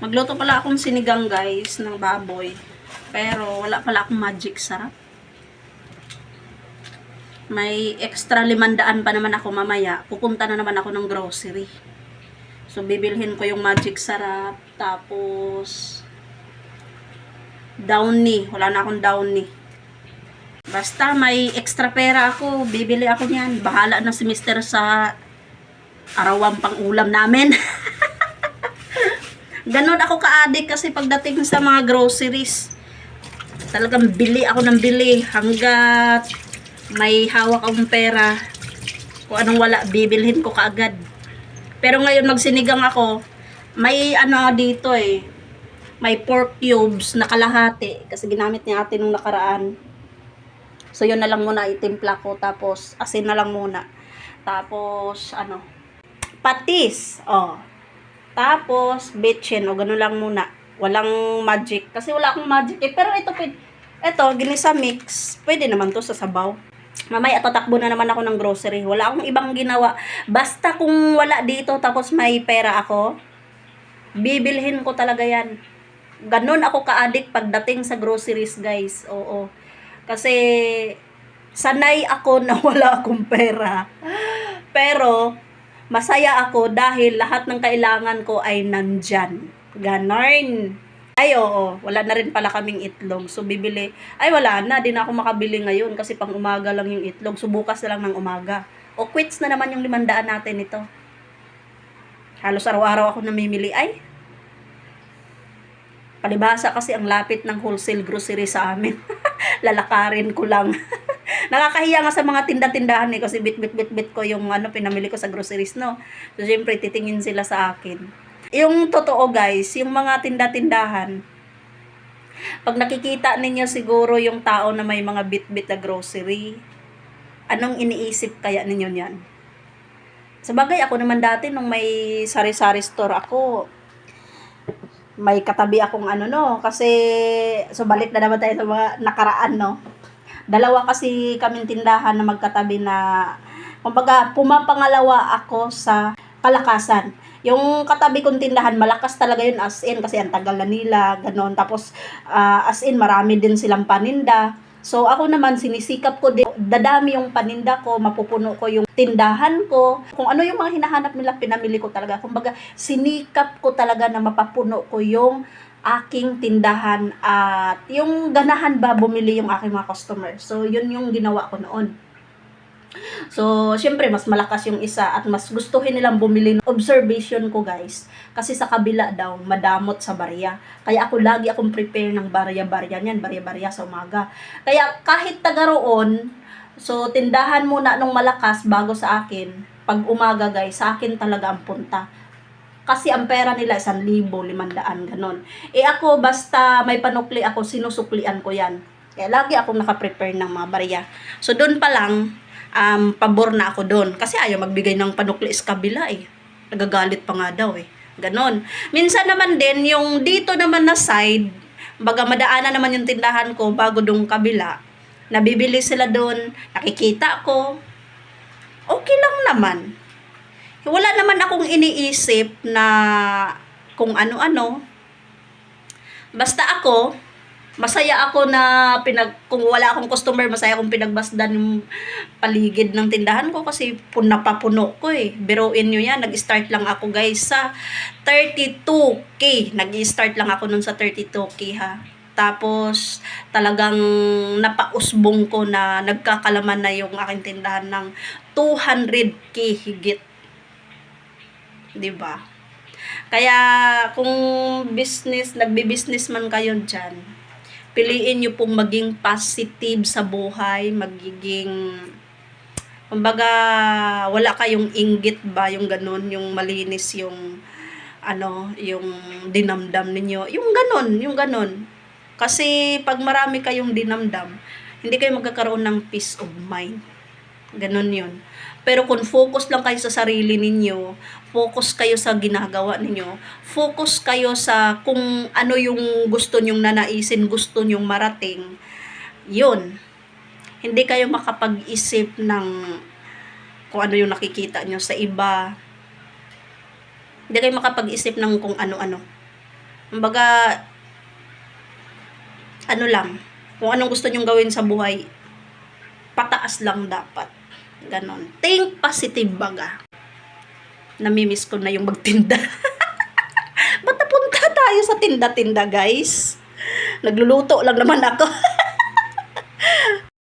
Magluto pala akong sinigang guys ng baboy. Pero wala pala akong magic sarap. May extra limandaan pa naman ako mamaya. Pupunta na naman ako ng grocery. So bibilhin ko yung magic sarap. Tapos downy. Wala na akong downy. Basta may extra pera ako, bibili ako niyan. Bahala na si Mister sa arawang pang ulam namin. Ganon ako ka-addict kasi pagdating sa mga groceries. Talagang bili ako ng bili hanggat may hawak akong pera. Kung anong wala, bibilhin ko kaagad. Pero ngayon magsinigang ako, may ano dito eh. May pork cubes na kalahati kasi ginamit ni ate nung nakaraan. So yun na lang muna itimpla ko tapos asin na lang muna. Tapos ano, patis. Oh. Tapos bitchin o ganun lang muna. Walang magic kasi wala akong magic eh. Pero ito pwede, ito ginisa mix. Pwede naman to sa sabaw. Mamaya tatakbo na naman ako ng grocery. Wala akong ibang ginawa. Basta kung wala dito tapos may pera ako, bibilhin ko talaga yan. Ganon ako ka-addict pagdating sa groceries, guys. Oo. Kasi sanay ako na wala akong pera. Pero masaya ako dahil lahat ng kailangan ko ay nandyan. Ganon. Ay, oo. Wala na rin pala kaming itlog. So, bibili. Ay, wala na. Di na ako makabili ngayon kasi pang umaga lang yung itlog. So, bukas na lang ng umaga. O, quits na naman yung limandaan natin ito. Halos araw-araw ako namimili. Ay, palibasa kasi ang lapit ng wholesale grocery sa amin. Lalakarin ko lang. Nakakahiya nga sa mga tinda-tindahan eh kasi bit-bit-bit-bit ko yung ano pinamili ko sa groceries no. So syempre titingin sila sa akin. Yung totoo guys, yung mga tinda-tindahan, pag nakikita ninyo siguro yung tao na may mga bit-bit na grocery, anong iniisip kaya ninyo niyan? Sa bagay, ako naman dati nung may sari-sari store ako, may katabi akong ano no, kasi so balik na naman tayo sa mga nakaraan no. Dalawa kasi kaming tindahan na magkatabi na kumbaga pumapangalawa ako sa kalakasan. Yung katabi kong tindahan, malakas talaga yun as in kasi ang tagal na nila, ganon. Tapos ah, as in marami din silang paninda. So ako naman sinisikap ko din, dadami yung paninda ko, mapupuno ko yung tindahan ko. Kung ano yung mga hinahanap nila, pinamili ko talaga. Kumbaga, sinikap ko talaga na mapapuno ko yung aking tindahan at yung ganahan ba bumili yung aking mga customer. So, yun yung ginawa ko noon. So, syempre, mas malakas yung isa at mas gustuhin nilang bumili. Observation ko, guys. Kasi sa kabila daw, madamot sa barya. Kaya ako lagi akong prepare ng barya-barya niyan, barya-barya sa umaga. Kaya kahit taga roon, so tindahan muna nung malakas bago sa akin. Pag umaga, guys, sa akin talaga ang punta. Kasi ang pera nila, isang libo, limandaan, ganon. Eh ako, basta may panukli ako, sinusuklian ko yan. Kaya lagi akong nakaprepare ng mga barya. So, doon pa lang, um, pabor na ako doon. Kasi ayaw magbigay ng panukli sa kabila eh. Nagagalit pa nga daw eh. Ganon. Minsan naman din, yung dito naman na side, baga madaanan naman yung tindahan ko bago dong kabila. Nabibili sila doon, nakikita ko. Okay lang naman. Wala naman akong iniisip na kung ano-ano. Basta ako, masaya ako na pinag kung wala akong customer, masaya akong pinagbasdan yung paligid ng tindahan ko kasi pun napapuno ko eh. Biruin nyo yan, nag-start lang ako guys sa 32k. Nag-start lang ako nun sa 32k ha. Tapos talagang napausbong ko na nagkakalaman na yung aking tindahan ng 200k higit. 'Di ba? Kaya kung business, nagbi-business man kayo diyan, piliin niyo pong maging positive sa buhay, magiging kumbaga wala kayong inggit ba yung ganun, yung malinis yung ano, yung dinamdam ninyo. Yung ganun, yung ganun. Kasi pag marami kayong dinamdam, hindi kayo magkakaroon ng peace of mind. Ganun yun. Pero kung focus lang kayo sa sarili ninyo, focus kayo sa ginagawa ninyo, focus kayo sa kung ano yung gusto nyong nanaisin, gusto nyong marating, yun. Hindi kayo makapag-isip ng kung ano yung nakikita nyo sa iba. Hindi kayo makapag-isip ng kung ano-ano. Kumbaga, ano lang, kung anong gusto nyong gawin sa buhay, pataas lang dapat. Ganon. Think positive baga. Namimiss ko na yung magtinda. Ba't napunta tayo sa tinda-tinda, guys? Nagluluto lang naman ako.